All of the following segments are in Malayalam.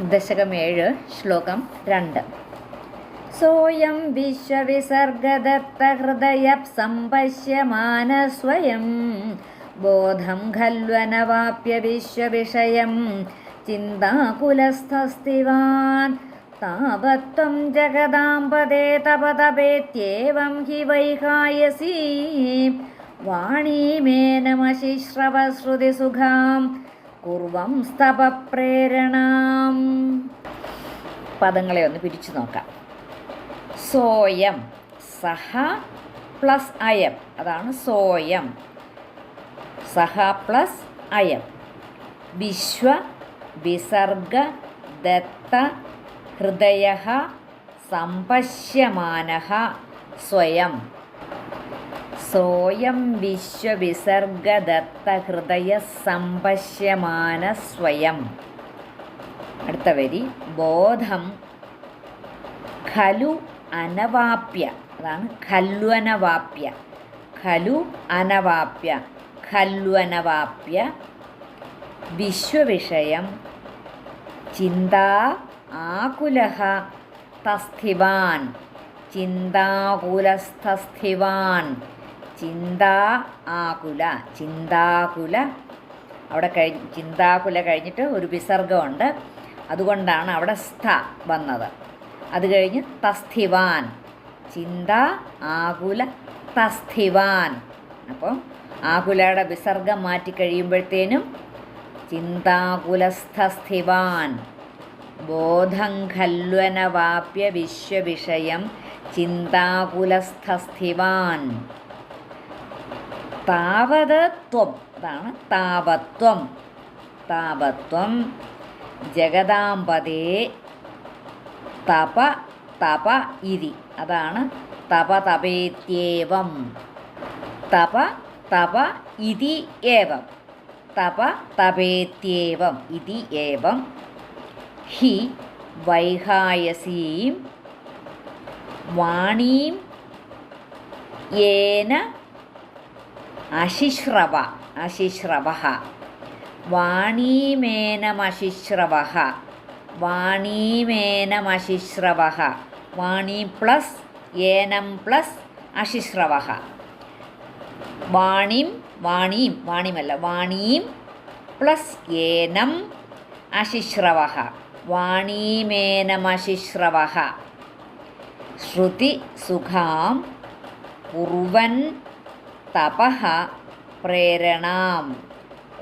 ദശകം ഏഴ് ശ്ലോകം രണ്ട്. സോയം വിശ്വവിസർഗദത്തഹൃദയ സമ്പശ്യമാന സ്വയം ബോധം ഖല്വനവാപ്യ വിശ്വവിഷയം. ചിന്താകുലസ്ഥസ്തിവാൻ താവത്വം ജഗദാംബദേ തപതപേത്യേവം ഹി വൈകായസീ വാണീമേനമശിശ്രവശ്രുതിസുഖാം. കുർവം സ്തപപ്രേരണം. പദങ്ങളെ ഒന്ന് പിരിച്ചു നോക്കാം. സോയം സഹ പ്ലസ് അയം. അതാണ് സോയം. സഹ പ്ലസ് അയം. വിശ്വ വിസർഗ ദത്ത ഹൃദയ സമ്പശ്യമാന സ്വയം. സോയം വിശ്വവിസർഗദത്തഹൃദയ സംഭശ്യമാന സ്വയം അടുത്ത വരി ബോധം ഖലു അനവാപ്യ. അതാണ് ഖല്വനവാപ്യ ഖലു അനവാപ്യ. ഖല്വനവാപ്യ വിശ്വവിഷയം ചിന്താ ആകുലഹ തസ്ഥിവാൻ. ചിന്താകുലസ്ഥസ്ഥിവാൻ. ചിന്താ ആകുല ചിന്താകുല. അവിടെ കഴിഞ്ഞ് ചിന്താകുല കഴിഞ്ഞിട്ട് ഒരു വിസർഗമുണ്ട്. അതുകൊണ്ടാണ് അവിടെ സ്ഥ വന്നത്. അത് കഴിഞ്ഞ് തസ്ഥിവാൻ ചിന്ത ആകുല തസ്ഥിവാൻ അപ്പോൾ ആകുലയുടെ വിസർഗം മാറ്റി കഴിയുമ്പോഴത്തേനും ചിന്താകുലസ്ഥസ്ഥിവാൻ ബോധം ഖല്വനവാപ്യ വിശ്വവിഷയം ചിന്താകുലസ്ഥസ്ഥിവാൻ താവത് ത്വം അതാണ് താപത്വം. താപത്വം ജഗദാമ്പതേ തപ തപ ഇതി. അതാണ് തപ തപേത്യേവം തപ തപ ഇതി ഏവം. തപ തപേത്യേവം ഇതി ഏവം. ഹി വൈഹായസീം വാണീം യേന അശിശ്രവ അശിശ്രവ വാണീമേനമശിശ്രവ വാണീമേനമശിശ്രവ വാണീ പ്ലസ് ഏനം പ്ലസ് അശിശ്രവ വാണിം വാണീം വാണിമല്ല വാണീം പ്ലസ് ഏനം അശിശ്രവ വാണീമേനമശിശ്രവ ശ്രുതി സുഖാം കുർവൻ തപഃ പ്രേരണാം.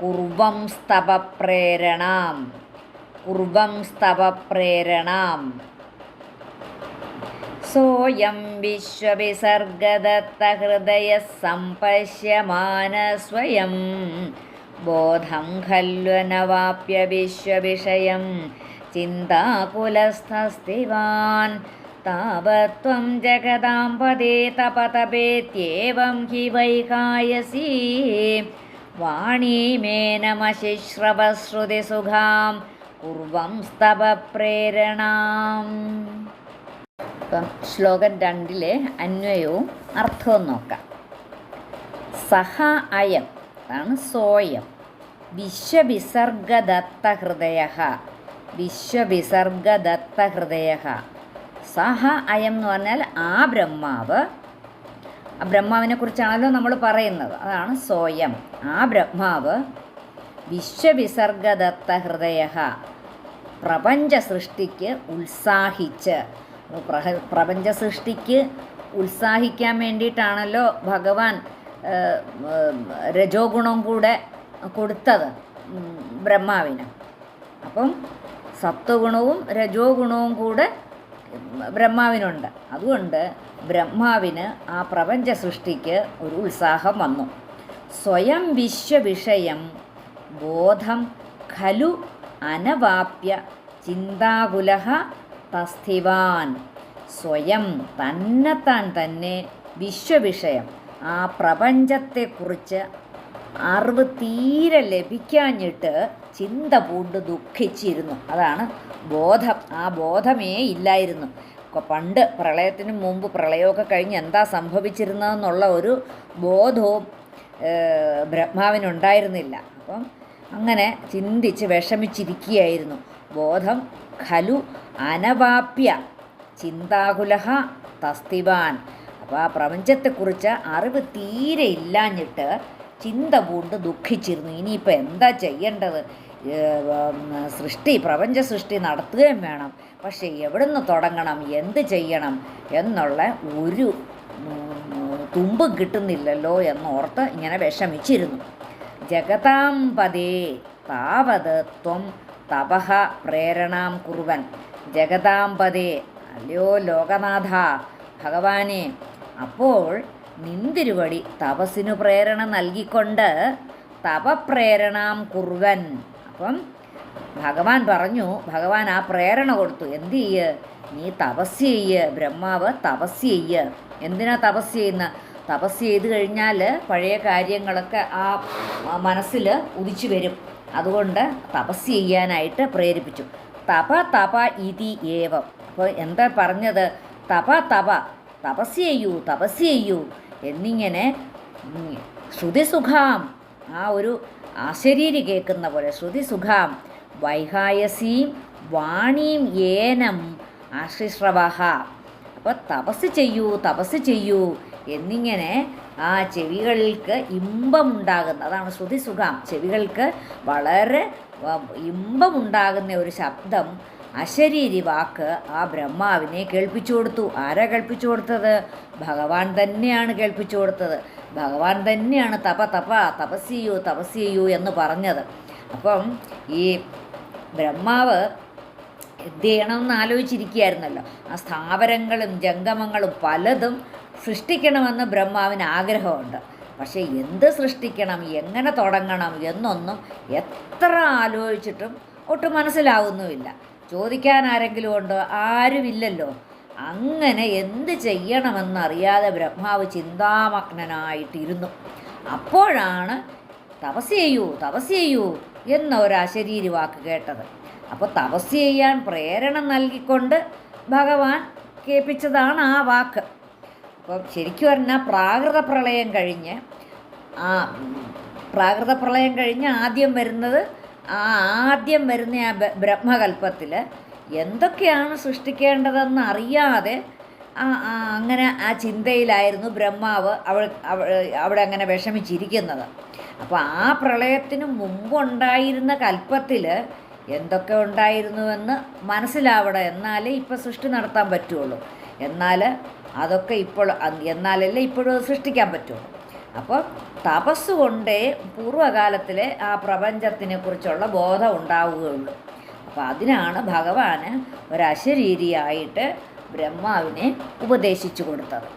കുർവം സ്തപ പ്രേരണാം. കുർവം സ്തപ പ്രേരണാം. സോയം വിശ്വവിസർഗദത്തഹൃദയ സമ്പശ്യമാന സ്വയം. ബോധം ഖല്വനവാപ്യ വിശ്വവിഷയം ചിന്താകുലസ്ഥസ്തിവാൻ तपतपेत्येवं हि തപതപേത്യേവം वाणी വൈകായസീ വാണീമേനമശിശ്രവശ്രുതിസുഖാം കുർവം സ്തപപ്രേരണാം ഇപ്പം ശ്ലോകം രണ്ടിലെ അന്വയവും അർത്ഥവും നോക്കാം. സഹ അയം അതാണ് സോയം. വിശ്വവിസർഗദത്ത ഹൃദയ വിശ്വവിസർഗദത്തഹൃദയ വിശ്വവിസർഗദത്തഹൃദയ സഹ അയം എന്ന് പറഞ്ഞാൽ ആ ബ്രഹ്മാവ്. ബ്രഹ്മാവിനെ കുറിച്ചാണല്ലോ നമ്മൾ പറയുന്നത്. അതാണ് സ്വയം. ആ ബ്രഹ്മാവ് വിശ്വവിസർഗദത്ത ഹൃദയ പ്രപഞ്ച സൃഷ്ടിക്ക് ഉത്സാഹിച്ച്. പ്രപഞ്ച സൃഷ്ടിക്ക് ഉത്സാഹിക്കാൻ വേണ്ടിയിട്ടാണല്ലോ ഭഗവാൻ രജോ ഗുണം കൂടെ കൊടുത്തത് ബ്രഹ്മാവിന്. അപ്പം സത്വഗുണവും രജോ ഗുണവും കൂടെ ബ്രഹ്മാവിനുണ്ട്. അതുകൊണ്ട് ബ്രഹ്മാവിന് ആ പ്രപഞ്ച സൃഷ്ടിക്ക് ഒരു ഉത്സാഹം വന്നു. സ്വയം വിശ്വവിഷയം ബോധം ഖലു അനവാപ്യ ചിന്താകുലഹ തസ്ഥിവാൻ സ്വയം തന്നെത്താൻ തന്നെ വിശ്വവിഷയം. ആ പ്രപഞ്ചത്തെക്കുറിച്ച് അറിവ് തീരെ ലഭിക്കാഞ്ഞിട്ട് ചിന്ത പൂണ്ട് ദുഃഖിച്ചിരുന്നു. അതാണ് ബോധം ആ ബോധമേ ഇല്ലായിരുന്നു. പണ്ട് പ്രളയത്തിന് മുമ്പ് പ്രളയമൊക്കെ കഴിഞ്ഞ് എന്താ സംഭവിച്ചിരുന്നതെന്നുള്ള ഒരു ബോധവും ബ്രഹ്മാവിനുണ്ടായിരുന്നില്ല. അപ്പം അങ്ങനെ ചിന്തിച്ച് വിഷമിച്ചിരിക്കുകയായിരുന്നു. ബോധം ഖലു അനവാപ്യ ചിന്താകുലഹ തസ്തിവാൻ. അപ്പോൾ ആ പ്രപഞ്ചത്തെക്കുറിച്ച് അറിവ് തീരെ ഇല്ലാഞ്ഞിട്ട് ചിന്ത പൂണ്ട് ദുഃഖിച്ചിരുന്നു. ഇനിയിപ്പോൾ എന്താ ചെയ്യേണ്ടത്? സൃഷ്ടി പ്രപഞ്ച സൃഷ്ടി നടത്തുകയും വേണം. പക്ഷേ എവിടുന്ന് തുടങ്ങണം എന്ത് ചെയ്യണം എന്നുള്ള ഒരു തുമ്പും കിട്ടുന്നില്ലല്ലോ എന്നോർത്ത് ഇങ്ങനെ വിഷമിച്ചിരുന്നു. ജഗതാം പദേ താവത് ത്വം തപഹ പ്രേരണാം കുറുവൻ. ജഗതാം പദേ അല്ലയോ ലോകനാഥ ഭഗവാനെ അപ്പോൾ നിന്തിരുവടി തപസ്സിനു പ്രേരണ നൽകിക്കൊണ്ട് തപപ്രേരണാം കുറുവൻ. അപ്പം ഭഗവാൻ പറഞ്ഞു ഭഗവാൻ ആ പ്രേരണ കൊടുത്തു. എന്ത് ചെയ്യ്? നീ തപസ് ചെയ്യ്. ബ്രഹ്മാവ് തപസ് ചെയ്യ്. എന്തിനാ തപസ് ചെയ്യുന്ന? തപസ് ചെയ്ത് കഴിഞ്ഞാൽ പഴയ കാര്യങ്ങളൊക്കെ ആ മനസ്സിൽ ഉദിച്ചു വരും. അതുകൊണ്ട് തപസ് ചെയ്യാനായിട്ട് പ്രേരിപ്പിച്ചു. തപ തപ ഇതി ഏവം. അപ്പോൾ എന്താ പറഞ്ഞത്? തപ തപ. തപസ് ചെയ്യൂ തപസ് ചെയ്യൂ. എന്നിങ്ങനെ ശ്രുതിസുഖാം ആ ഒരു ആശരീരി കേൾക്കുന്ന പോലെ. ശ്രുതി സുഖാം. വൈഹായസീം വാണീം ഏനം ആശ്രിശ്രവഹ അപ്പോൾ തപസ് ചെയ്യൂ തപസ് ചെയ്യൂ എന്നിങ്ങനെ ആ ചെവികൾക്ക് ഇമ്പമുണ്ടാകുന്ന അതാണ് ശ്രുതി സുഖം. ചെവികൾക്ക് വളരെ ഇമ്പമുണ്ടാകുന്ന ഒരു ശബ്ദം അശരീരി വാക്ക് ആ ബ്രഹ്മാവിനെ കേൾപ്പിച്ചു കൊടുത്തു. ആരാ കേൾപ്പിച്ചു കൊടുത്തത്? ഭഗവാൻ തന്നെയാണ് കേൾപ്പിച്ചു കൊടുത്തത്. ഭഗവാൻ തന്നെയാണ് തപ തപ തപസ് ചെയ്യൂ തപസ് ചെയ്യൂ എന്ന് പറഞ്ഞത്. അപ്പം ഈ ബ്രഹ്മാവ് എന്ത് ചെയ്യണമെന്ന് ആലോചിച്ചിരിക്കുകയായിരുന്നല്ലോ. ആ സ്ഥാവരങ്ങളും ജംഗമങ്ങളും പലതും സൃഷ്ടിക്കണമെന്ന് ബ്രഹ്മാവിന് ആഗ്രഹമുണ്ട്. പക്ഷേ എന്ത് സൃഷ്ടിക്കണം എങ്ങനെ തുടങ്ങണം എന്നൊന്നും എത്ര ആലോചിച്ചിട്ടും ഒട്ടും മനസ്സിലാവുന്നുമില്ല. ചോദിക്കാൻ ആരെങ്കിലും ഉണ്ടോ? ആരുമില്ലല്ലോ. അങ്ങനെ എന്ത് ചെയ്യണമെന്നറിയാതെ ബ്രഹ്മാവ് ചിന്താമഗ്നനായിട്ടിരുന്നു. അപ്പോഴാണ് തപസ് ചെയ്യൂ തപസ് ചെയ്യൂ എന്ന ഒരു അശരീരി വാക്ക് കേട്ടത്. അപ്പോൾ തപസ് ചെയ്യാൻ പ്രേരണ നൽകിക്കൊണ്ട് ഭഗവാൻ കേൾപ്പിച്ചതാണ് ആ വാക്ക്. അപ്പം ശരിക്കും പറഞ്ഞാൽ പ്രാകൃത പ്രളയം കഴിഞ്ഞ് ആ പ്രാകൃത പ്രളയം കഴിഞ്ഞ് ആദ്യം വരുന്നത് ആ ആദ്യം വരുന്ന ആ ബ്രഹ്മകൽപ്പത്തിൽ എന്തൊക്കെയാണ് സൃഷ്ടിക്കേണ്ടതെന്ന് അറിയാതെ അങ്ങനെ ആ ചിന്തയിലായിരുന്നു ബ്രഹ്മാവ് അവൾ അവ- അവിടെ അങ്ങനെ വിഷമിച്ചിരിക്കുന്നത്. അപ്പോൾ ആ പ്രളയത്തിന് മുമ്പുണ്ടായിരുന്ന കൽപ്പത്തിൽ എന്തൊക്കെ ഉണ്ടായിരുന്നുവെന്ന് മനസ്സിലാവണം. എന്നാലേ ഇപ്പോൾ സൃഷ്ടി നടത്താൻ പറ്റുള്ളൂ. എന്നാൽ അതൊക്കെ ഇപ്പോൾ എന്നാലല്ലേ ഇപ്പോഴും സൃഷ്ടിക്കാൻ പറ്റുള്ളൂ. അപ്പോൾ തപസ്സുകൊണ്ടേ പൂർവകാലത്തിലെ ആ പ്രപഞ്ചത്തിനെ കുറിച്ചുള്ള ബോധം ഉണ്ടാവുകയുള്ളൂ. അപ്പോൾ അതിനാണ് ഭഗവാന് ഒരശരീരിയായിട്ട് ബ്രഹ്മാവിനെ ഉപദേശിച്ചു കൊടുത്തത്.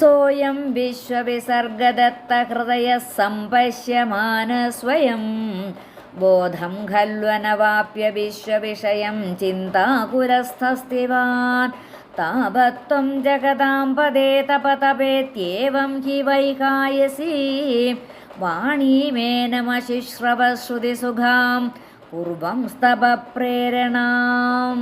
സോയം വിശ്വവിസർഗദത്ത ഹൃദയ സമ്പശ്യമാന സ്വയം ബോധം ഖല്വനവാപ്യ വിശ്വവിഷയം ചിന്താകുരസ്ഥസ്തിവാൻ താപത്വം ജഗതാം പദേ തപതപേത്യേവം ഹി വൈകായസി വാണീമേനമശിശ്രവശ്രുതിസുഖാം. പൂർവം സ്തപ പ്രേരണാം.